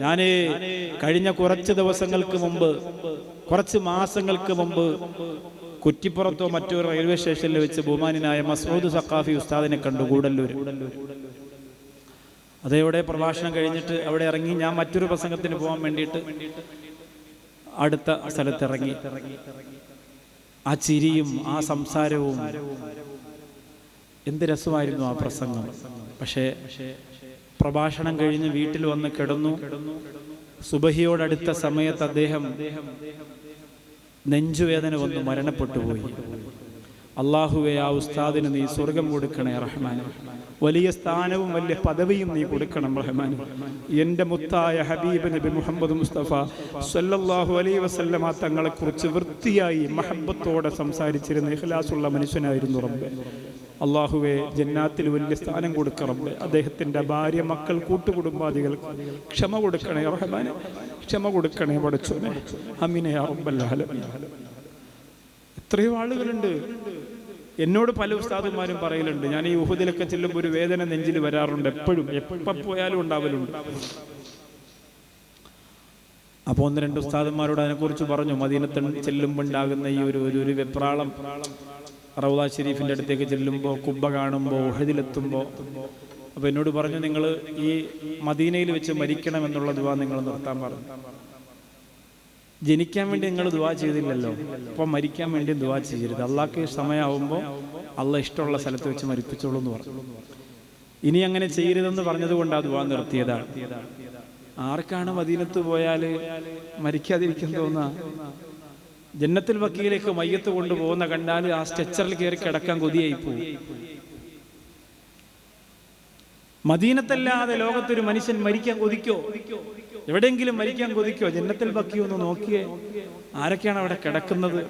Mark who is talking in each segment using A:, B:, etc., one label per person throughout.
A: ഞാൻ കഴിഞ്ഞ കുറച്ച് ദിവസങ്ങൾക്ക് മുമ്പ് കുറച്ച് മാസങ്ങൾക്ക് മുമ്പ് കുറ്റിപ്പുറത്തോ മറ്റോ റെയിൽവേ സ്റ്റേഷനിൽ വെച്ച് ബഹുമാനായ മസൂദ് സക്കാഫി ഉസ്താദിനെ കണ്ടു കൂടല്ലൂർ അതേവിടെ പ്രഭാഷണം കഴിഞ്ഞിട്ട് അവിടെ ഇറങ്ങി ഞാൻ മറ്റൊരു പ്രസംഗത്തിന് പോകാൻ വേണ്ടിയിട്ട് അടുത്ത സ്ഥലത്ത് ഇറങ്ങി ആ ചിരിയും ആ സംസാരവും എന്ത് രസമായിരുന്നു ആ പ്രസംഗം. പക്ഷേ പ്രഭാഷണം കഴിഞ്ഞ് വീട്ടിൽ വന്ന് കിടന്നു. സുബഹിയോടടുത്ത സമയത്ത് അദ്ദേഹം നെഞ്ചുവേദന വന്ന് മരണപ്പെട്ടുപോയി അള്ളാഹുവെ ആ ഉസ്താദിന് നീ സ്വർഗം കൊടുക്കണേ റഹ്മാൻ വലിയ സ്ഥാനവും വലിയ പദവിയും നീ കൊടുക്കണം റഹ്മാൻ എന്റെ മുത്തായ ഹബീബ് നബി മുഹമ്മദ് മുസ്തഫ സല്ലല്ലാഹു അലൈ വസല്ലമ തങ്ങളെക്കുറിച്ച് വൃത്തിയായി മഹബത്തോടെ സംസാരിച്ചിരുന്ന ഇഖ്ലാസുള്ള മനുഷ്യനായിരുന്നു റബ്ബെ. അള്ളാഹുവെ ജന്നാത്തിൽ വലിയ സ്ഥാനം കൊടുക്കണം അദ്ദേഹത്തിന്റെ ഭാര്യ മക്കൾ കൂട്ടുകുടുംബാദികൾക്ക് ക്ഷമ കൊടുക്കണേ റഹ്മാനെ. ക്ഷമ കൊടുക്കണേ പഠിച്ചോനെ അമിനെ എത്രയോ ആളുകളുണ്ട്. എന്നോട് പല ഉസ്താദന്മാരും പറയലുണ്ട്. ഞാൻ ഈ ഊഹദിലൊക്കെ ചെല്ലുമ്പോൾ ഒരു വേദന നെഞ്ചിൽ വരാറുണ്ട്. എപ്പോഴും എപ്പ പോയാലും ഉണ്ടാവലുണ്ട്. അപ്പോൾ ഒന്ന് രണ്ട് ഉസ്താദന്മാരോട് അതിനെക്കുറിച്ച് പറഞ്ഞു. മദീനത്തിൽ ചെല്ലുമ്പോൾ ഉണ്ടാകുന്ന ഈ ഒരു- ഒരു വെപ്രാളം. റൗദ ഷെരീഫിന്റെ അടുത്തേക്ക് ചെല്ലുമ്പോൾ കുബ്ബ കാണുമ്പോൾ ഉഹദിലെത്തുമ്പോൾ അപ്പോൾ എന്നോട് പറഞ്ഞു നിങ്ങൾ ഈ മദീനയിൽ വെച്ച് മരിക്കണം എന്നുള്ള ദുവാ നിങ്ങൾ നിർത്താൻ പറഞ്ഞു. ജനിക്കാൻ വേണ്ടി നിങ്ങൾ ദുവാ ചെയ്തില്ലല്ലോ അപ്പോൾ മരിക്കാൻ വേണ്ടി ദുവാ ചെയ്യരുത്. അള്ളാഹ്ക്ക് സമയമാവുമ്പോൾ അള്ള ഇഷ്ടമുള്ള സ്ഥലത്ത് വെച്ച് മരിപ്പിച്ചോളൂ എന്ന് പറഞ്ഞു. ഇനി അങ്ങനെ ചെയ്യരുതെന്ന് പറഞ്ഞതുകൊണ്ട് ആ ദുവാ നിർത്തിയതാണ്. ആർക്കാണ് മദീനത്ത് പോയാൽ മരിക്കാതിരിക്കാൻ തോന്നുക ജന്നത്തിൽ വക്കീലേക്ക് മയ്യത്ത് കൊണ്ടുപോകുന്ന കണ്ടാൽ ആ സ്ട്രെച്ചറിൽ കയറി കിടക്കാൻ കൊതിയായി പോകും മദീനത്തല്ലാതെ ലോകത്തൊരു മനുഷ്യൻ മരിക്കാൻ കൊതിക്കോ? എവിടെയെങ്കിലും മരിക്കാൻ കൊതിക്കോ? ജന്നത്തിൽ ബക്കി ഒന്ന് നോക്കിയേ. ആരൊക്കെയാണ് അവിടെ കിടക്കുന്നത്?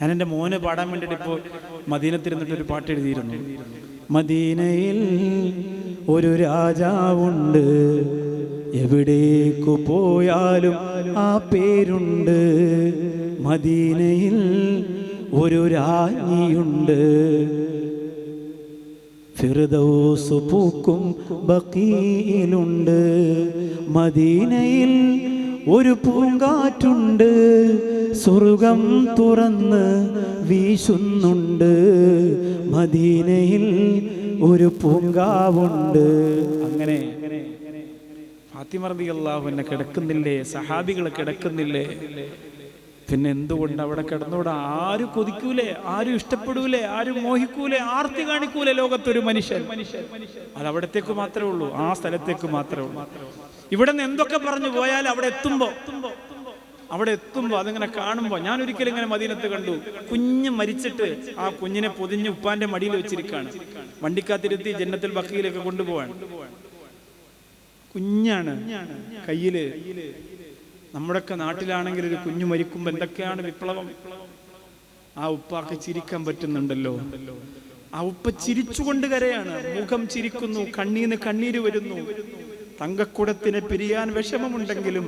A: ഞാൻ എന്റെ മോന് പാടാൻ വേണ്ടിയിട്ട് ഇപ്പോൾ മദീനത്തിരുന്നിട്ട് ഒരു പാട്ട് എഴുതിയിരുന്നു. മദീനയിൽ ഒരു രാജാവുണ്ട്. എവിടേക്കു പോയാലും ആ പേരുണ്ട്. മദീനയിൽ ഒരു രാജ്ഞിയുണ്ട്. ഫിർദൗസ് പൂക്കും ബക്കീലുണ്ട്. മദീനയിൽ ഒരു പൂങ്കാറ്റുണ്ട്. സ്വർഗം തുറന്ന് വീശുന്നുണ്ട്. മദീനയിൽ ഒരു പൂങ്കാവുണ്ട്. അങ്ങനെ ഫാത്തിമ അള്ളാഹു എന്നെ കിടക്കുന്നില്ലേ? സഹാബികൾ കിടക്കുന്നില്ലേ? പിന്നെ എന്തുകൊണ്ട് അവിടെ കിടന്നുകൂടെ ആരും കൊതിക്കൂലേ? ആരും ഇഷ്ടപ്പെടൂലേ? ആരും മോഹിക്കൂലേ? ആർത്തി കാണിക്കൂലേ ലോകത്തൊരു മനുഷ്യൻ? അത് അവിടത്തേക്ക് മാത്രമേ ഉള്ളൂ ആ സ്ഥലത്തേക്ക് മാത്രമേ ഉള്ളൂ. ഇവിടെ നിന്ന് എന്തൊക്കെ പറഞ്ഞു പോയാൽ അവിടെ എത്തുമ്പോ? അവിടെ എത്തുമ്പോ അതിങ്ങനെ കാണുമ്പോ ഞാൻ ഒരിക്കലും ഇങ്ങനെ മദീനത്ത് കണ്ടു. കുഞ്ഞ് മരിച്ചിട്ട് ആ കുഞ്ഞിനെ പൊതിഞ്ഞ് ഉപ്പാന്റെ മടിയിൽ വെച്ചിരിക്കാണ്. വണ്ടിക്കാത്തിരുത്തി ജന്നത്തിൽ ബക്കിയിലൊക്കെ കൊണ്ടുപോവാൻ. കുഞ്ഞാണ്. കയ്യിൽ നമ്മുടെയൊക്കെ നാട്ടിലാണെങ്കിൽ ഒരു കുഞ്ഞു മരിക്കുമ്പോ എന്തൊക്കെയാണ് വിപ്ലവം? ആ ഉപ്പാക്ക് ചിരിക്കാൻ പറ്റുന്നുണ്ടല്ലോ. ആ ഉപ്പ ചിരിച്ചുകൊണ്ട് കരയാണ്. മുഖം ചിരിക്കുന്നു കണ്ണീന്ന് കണ്ണീര് വരുന്നു. തങ്കക്കുടത്തിന് പിരിയാൻ വിഷമമുണ്ടെങ്കിലും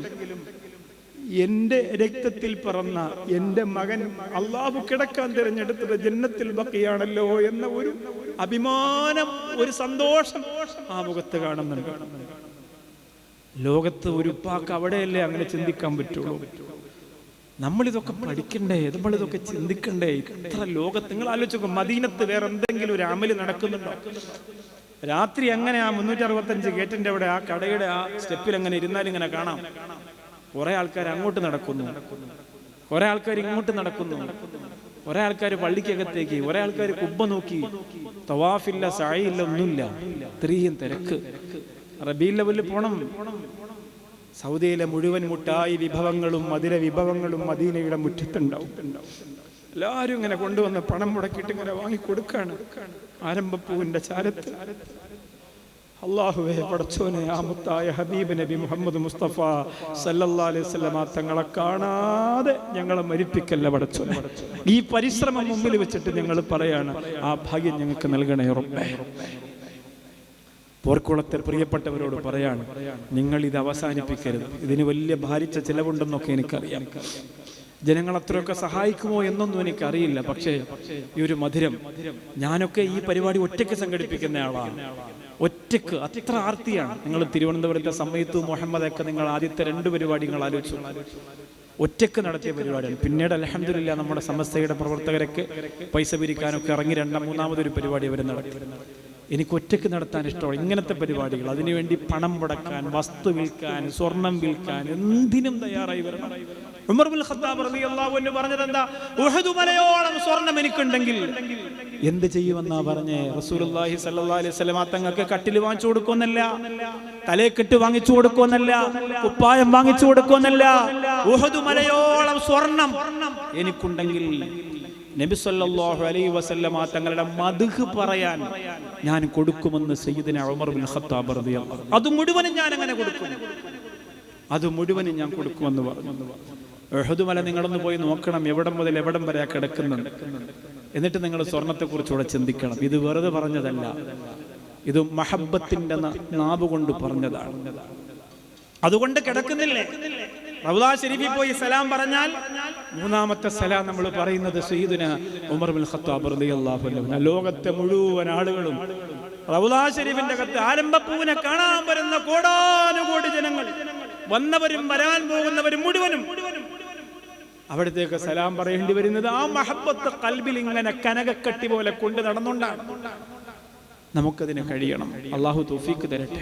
A: എന്റെ രക്തത്തിൽ പറന്ന എന്റെ മകൻ അള്ളാഹു കിടക്കാൻ തിരഞ്ഞെടുത്തത് ജന്നത്തിൽ ബക്കിയാണല്ലോ എന്ന ഒരു അഭിമാനം ഒരു സന്തോഷം ആ മുഖത്ത് കാണുന്നുണ്ട്. ലോകത്ത് ഒരു പാക്ക് അവിടെയല്ലേ അങ്ങനെ ചിന്തിക്കാൻ പറ്റുള്ളൂ? നമ്മളിതൊക്കെ പഠിക്കണ്ടേ? നമ്മളിതൊക്കെ ചിന്തിക്കണ്ടേ? ഇത്ര ലോകത്ത് നിങ്ങൾ ആലോചിക്കും മദീനത്ത് വേറെ എന്തെങ്കിലും ഒരു അമൽ നടക്കുന്നുണ്ടോ? രാത്രി അങ്ങനെ ആ മുന്നൂറ്റി അറുപത്തഞ്ച് ഗേറ്റിന്റെ അവിടെ ആ കടയുടെ ആ സ്റ്റെപ്പിൽ അങ്ങനെ ഇരുന്നാലും ഇങ്ങനെ കാണാം? കുറെ ആൾക്കാർ അങ്ങോട്ട് നടക്കുന്നു. കുറെ ആൾക്കാർ ഇങ്ങോട്ട് നടക്കുന്നു. കുറെ ആൾക്കാർ പള്ളിക്കകത്തേക്ക് കുറെ ആൾക്കാർ കുബ്ബ നോക്കി. തവാഫില്ല സായില്ല ഒന്നുമില്ല. ഇത്രയും തിരക്ക്. റബീൽ ലെവലിൽ പോണം. സൗദിയിലെ മുഴുവൻ മുട്ടായി വിഭവങ്ങളും മധുര വിഭവങ്ങളും മദീനയുടെ മുറ്റത്തുണ്ടാവും. എല്ലാവരും ഇങ്ങനെ കൊണ്ടുവന്ന് പണം മുടക്കിയിട്ട് ഇങ്ങനെ വാങ്ങിക്കൊടുക്കാണ്. ആരംഭപ്പൂവിന്റെ ചാരത്ത്. അള്ളാഹുവെ പടച്ചോനെ ആ മുത്തായ ഹബീബ് നബി മുഹമ്മദ് മുസ്തഫ സല്ലല്ലാ അലൈഹി തങ്ങളെ കാണാതെ ഞങ്ങളെ മരിപ്പിക്കല്ല പടച്ചോനെ. ഈ പരിശ്രമം മുമ്പിൽ വെച്ചിട്ട് ഞങ്ങൾ പറയാണ് ആ ഭാഗ്യം ഞങ്ങൾക്ക് നൽകണേ ഉറപ്പേ പോർക്കുളത്തെ പ്രിയപ്പെട്ടവരോട് പറയാണ് നിങ്ങൾ ഇത് അവസാനിപ്പിക്കരുത്. ഇതിന് വലിയ ഭാരിച്ച ചിലവുണ്ടെന്നൊക്കെ എനിക്കറിയാം. ജനങ്ങൾ അത്രയൊക്കെ സഹായിക്കുമോ എന്നൊന്നും എനിക്കറിയില്ല. പക്ഷേ ഈ ഒരു മധുരം ഞാനൊക്കെ ഈ പരിപാടി ഒറ്റയ്ക്ക് സംഘടിപ്പിക്കുന്ന ആളാണ്. ഒറ്റയ്ക്ക് അത്ര ആർത്തിയാണ്. നിങ്ങൾ തിരുവനന്തപുരത്തെ സമയത്ത് മുഹമ്മദൊക്കെ നിങ്ങൾ ആദ്യത്തെ രണ്ട് പരിപാടി നിങ്ങൾ ആലോചിച്ചു. ഒറ്റയ്ക്ക് നടത്തിയ പരിപാടിയാണ്. പിന്നീട് അലഹമില്ല നമ്മുടെ സമസ്തയുടെ പ്രവർത്തകരൊക്കെ പൈസ പിരിക്കാനൊക്കെ ഇറങ്ങി രണ്ടാം മൂന്നാമതൊരു പരിപാടി അവർ നടത്തി. എനിക്ക് ഒറ്റയ്ക്ക് നടത്താൻ ഇഷ്ടമാണ്. ഇങ്ങനത്തെ പരിപാടികൾ. അതിനുവേണ്ടി പണം മുടക്കാൻ വസ്തു വിൽക്കാൻ സ്വർണം വിൽക്കാൻ എന്തിനും തയ്യാറായി വരണം. ഉമർ ബിൻ ഖത്താബ് റളിയല്ലാഹു അൻഹു പറഞ്ഞത് എന്താ? മലയോളം സ്വർണം എനിക്കുണ്ടെങ്കിൽ എന്ത് ചെയ്യുമെന്നാ പറഞ്ഞേ? റസൂലുള്ളാഹി സ്വല്ലല്ലാഹി അലൈഹി വസല്ലം തങ്ങൾക്ക് കട്ടിൽ വാങ്ങിച്ചു കൊടുക്കുമെന്നല്ല തലേക്കെട്ട് വാങ്ങിച്ചു കൊടുക്കുമെന്നല്ല കുപ്പായം വാങ്ങിച്ചു കൊടുക്കുമെന്നല്ല. ഉഹദ് മലയോളം സ്വർണം എനിക്കുണ്ടെങ്കിൽ നബി അലൈ വസല്ലമ തങ്ങളുടെ മധുഹ് പറയാൻ ഞാൻ കൊടുക്കുമെന്ന് സയ്യിദിന ഉമർ ബിൻ ഖത്താബ് അത് മുഴുവനും ഞാൻ അങ്ങനെ കൊടുക്കും. അത് മുഴുവനും ഞാൻ കൊടുക്കുമെന്ന് പറഞ്ഞു. ഉഹദ് മല നിങ്ങളൊന്ന് പോയി നോക്കണം എവിടം മുതൽ എവിടം വരെ കിടക്കുന്നുണ്ട്. എന്നിട്ട് നിങ്ങൾ സ്വർണത്തെക്കുറിച്ചുകൂടെ ചിന്തിക്കണം. ഇത് വെറുതെ പറഞ്ഞതല്ല. ഇത് മഹബത്തിന്റെ നാവ് കൊണ്ട് പറഞ്ഞതാണ്. അതുകൊണ്ട് കിടക്കുന്നില്ലേ? റൗദാ ഷെരീഫിൽ പോയി സലാം പറഞ്ഞാൽ മൂന്നാമത്തെ സലാം നമ്മൾ പറയുന്നത് സയ്യിദുന ഉമർ ബിൻ ഖത്താബ് റളിയല്ലാഹു അൻഹു. ലോകത്തെ മുഴുവൻ ആളുകളും റൗദാ ഷെരീഫിന്റെ കത്ത് ആരംഭപ്പൂവിനെ കാണാൻ വരുന്ന കോടാനുകോടി ജനങ്ങൾ. വന്നവരും വരാൻ പോകുന്നവരും മുഴുവനും അവിടത്തേക്ക് സലാം പറയേണ്ടി വരുന്നത് ആ മഹബത്ത് കൽബിൽ ഇങ്ങനെ കനകക്കട്ടി പോലെ കൊണ്ട് നടന്നുകൊണ്ടാണ്. നമുക്കതിന് കഴിയണം. അള്ളാഹു തൗഫീക്ക് തരട്ടെ.